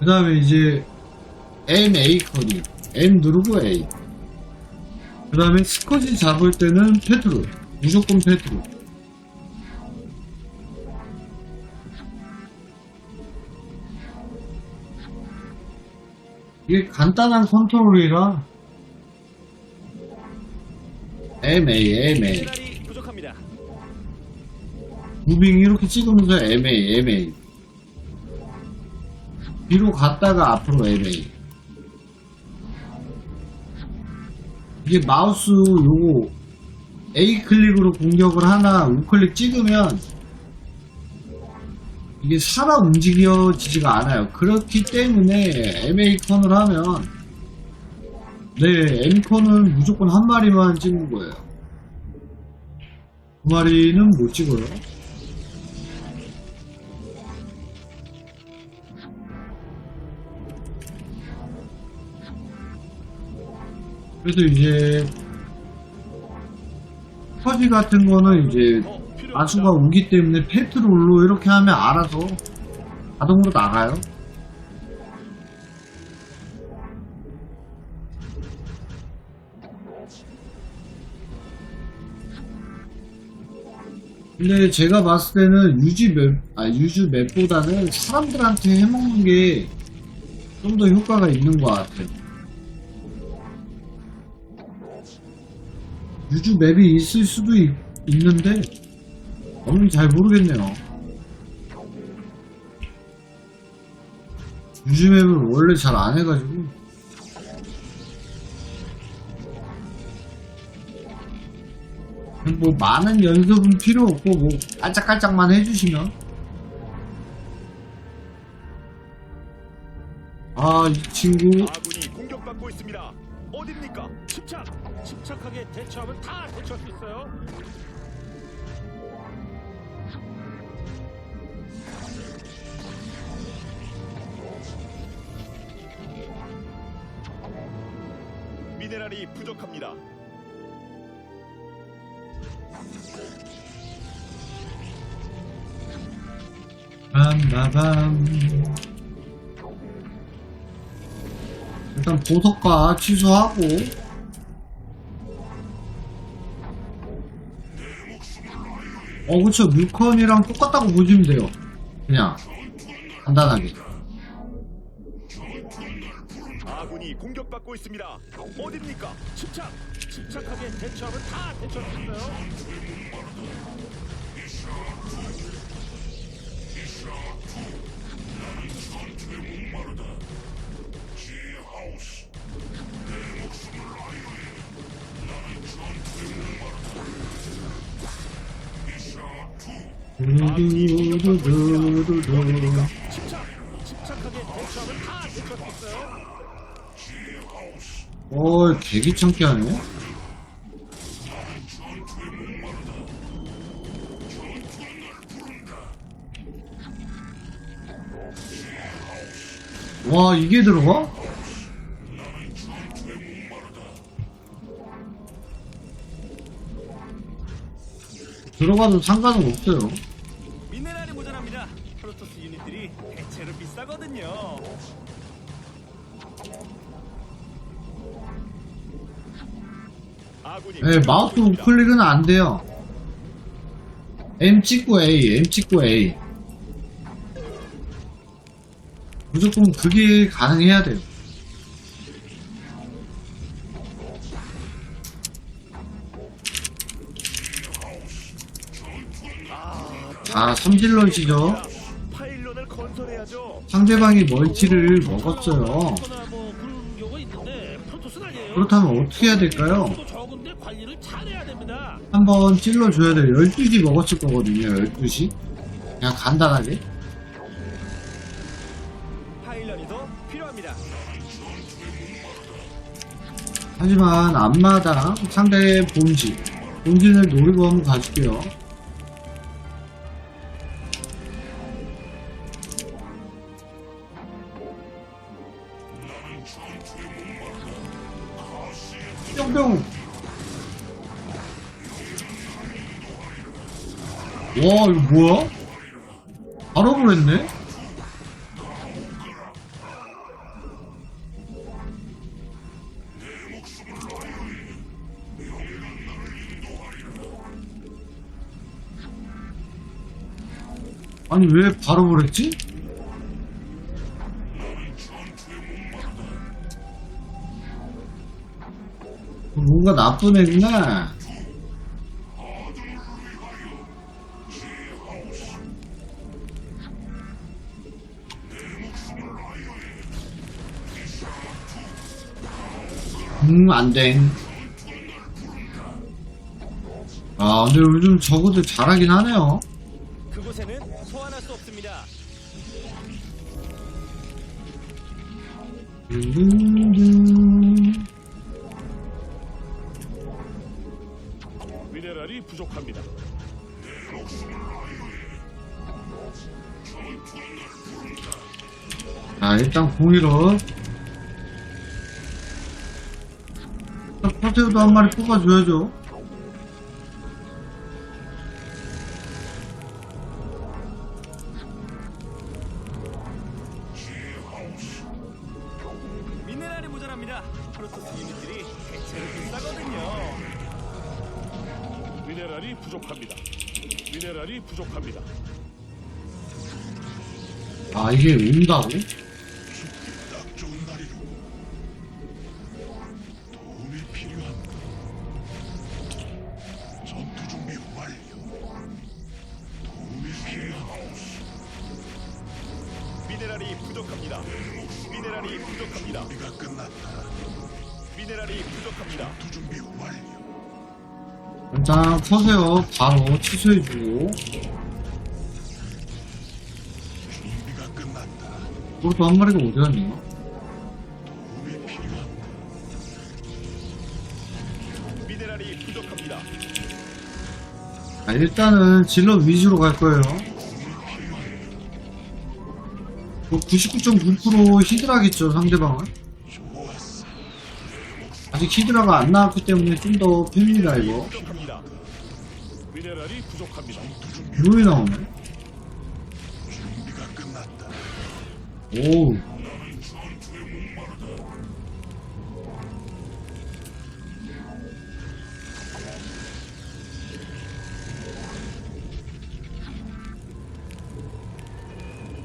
그 다음에 이제 M, A 커리. M 누르고 A. 그 다음에 스커지 잡을 때는 페트롤. 무조건 페트롤. 이게 간단한 컨트롤이라. 미네랄이 부족합니다. 무빙 이렇게 찍으면서 MA, MA. 뒤로 갔다가 앞으로 MA. 이게 마우스 요거 A 클릭으로 공격을 하나 우클릭 찍으면 이게 살아 움직여지지가 않아요. 그렇기 때문에 MA 컨을 하면 네, M 컨은 무조건 한 마리만 찍는 거예요. 두 마리는 못 찍어요. 그래서 이제 퍼지 같은 거는 이제 아수가 오기 때문에 페트롤로 이렇게 하면 알아서 자동으로 나가요. 근데 제가 봤을 때는 유지 맵, 아, 유즈 맵보다는 사람들한테 해먹는 게 좀 더 효과가 있는 것 같아요. 유즈 맵이 있을 수도 있, 있는데 저는 잘 모르겠네요. 유즈 맵을 원래 잘 안 해가지고 뭐 많은 연습은 필요 없고 뭐 깔짝깔짝만 해주시면 아 이 친구 아군이 공격받고 있습니다. 어딥니까? 침착. 침착하게 대처하면 다 대처할 수 있어요. 미네랄이 부족합니다. 밤바밤. 일단 보석과 취소하고. 어 그쵸. 물컨이랑 똑같다고 보시면 돼요. 그냥. 간단하게 받고 있습니다. 어딥니까? 침착. 침착하게 대처하면 다 대처할 수 있어요. 두두두두두두. 침착. 침착하게 대처하면 다 있어요. 어 개귀찮게 하네 와 이게 들어가? 들어가도 상관은 없어요 미네랄이 모자랍니다. 프로토스 유닛들이 대체로 비싸거든요. 네, 마우스 우클릭은 안 돼요. M 찍고 A, M 찍고 A. 무조건 그게 가능해야 돼요. 아, 건설해야죠. 상대방이 멀티를 먹었어요. 뭐. 그렇다면 어떻게 해야 될까요? 관리를 잘해야 됩니다. 한번 찔러줘야 돼요. 12시 먹었을 거거든요, 12시. 그냥 간단하게. 파일런이 더 필요합니다. 하지만 앞마당 상대의 본진 본진을 노리고 한번 가줄게요 이거 뭐야? 바로 보냈네? 아니, 왜 바로 보냈지? 뭔가 나쁜 애구나. 음, 안 돼. 아, 근데 요즘 저거들 잘하긴 하네요. 그곳에는 소환할 수 없습니다. 음, 미네랄이 부족합니다. 자, 일단 공이로. 퍼세우도 한 마리 뽑아줘야죠. 미네랄이 모자랍니다. 프로토스 유닛들이 대체로 비싸거든요. 미네랄이 부족합니다. 미네랄이 부족합니다. 아, 이게 온다고? 미네랄이 부족합니다. 일단 퍼세요. 바로 취소해주고. 그것도 한 마리가 어디 갔냐? 미네랄이 부족합니다. 자, 일단은 질러 위주로 갈 거예요. 99.9% 히드라겠죠, 상대방은. 아직 히드라가 안 나왔기 때문에 좀더 팹니다, 이거. 미네랄이 부족합니다. 룸이 나오네. 오.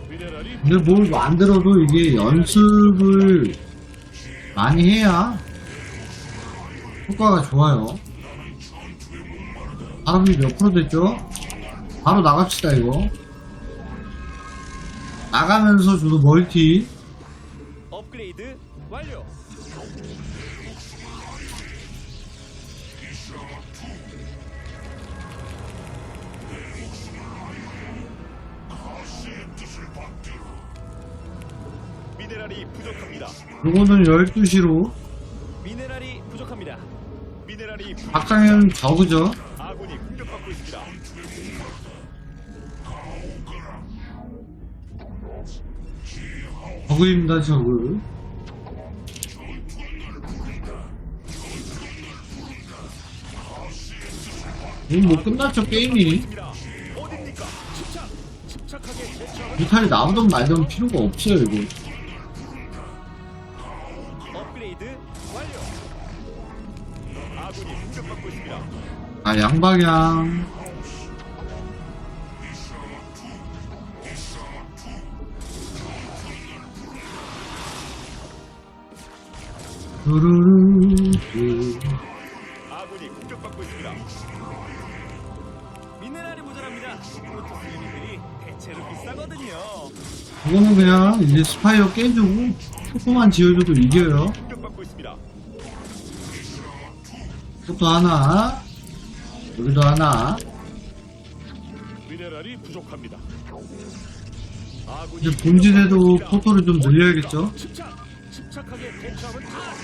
미네랄이 근데 뭘 만들어도 이게 연습을 많이 해야 효과가 좋아요. 바람이 몇 프로 됐죠? 바로 나갑시다, 이거. 나가면서 저도 멀티. 업그레이드 완료. 미네랄이 부족합니다. 요거는 12시로. 박상현 저그죠? 아군이 공격받고 있습니다. 저그입니다, 저그. 이건 뭐 끝났죠, 게임이. 뮤탈이 나오든 말든 필요가 없어요, 이거. 아, 양방향. 뚜루루. 아군이 공격받고 있습니다. 미네랄이 모자랍니다. 프로토스 유닛들이 대체로 비싸거든요. 이거는 그냥 이제 스파이어 깨주고 초코만 지어줘도 이겨요. 공격받고 있습니다. 이것도 하나. 여기도 하나. 미네랄이 부족합니다. 아군이 이제 본진에도. 포토를 좀 늘려야겠죠? 침착! 침착하게 대처하면 다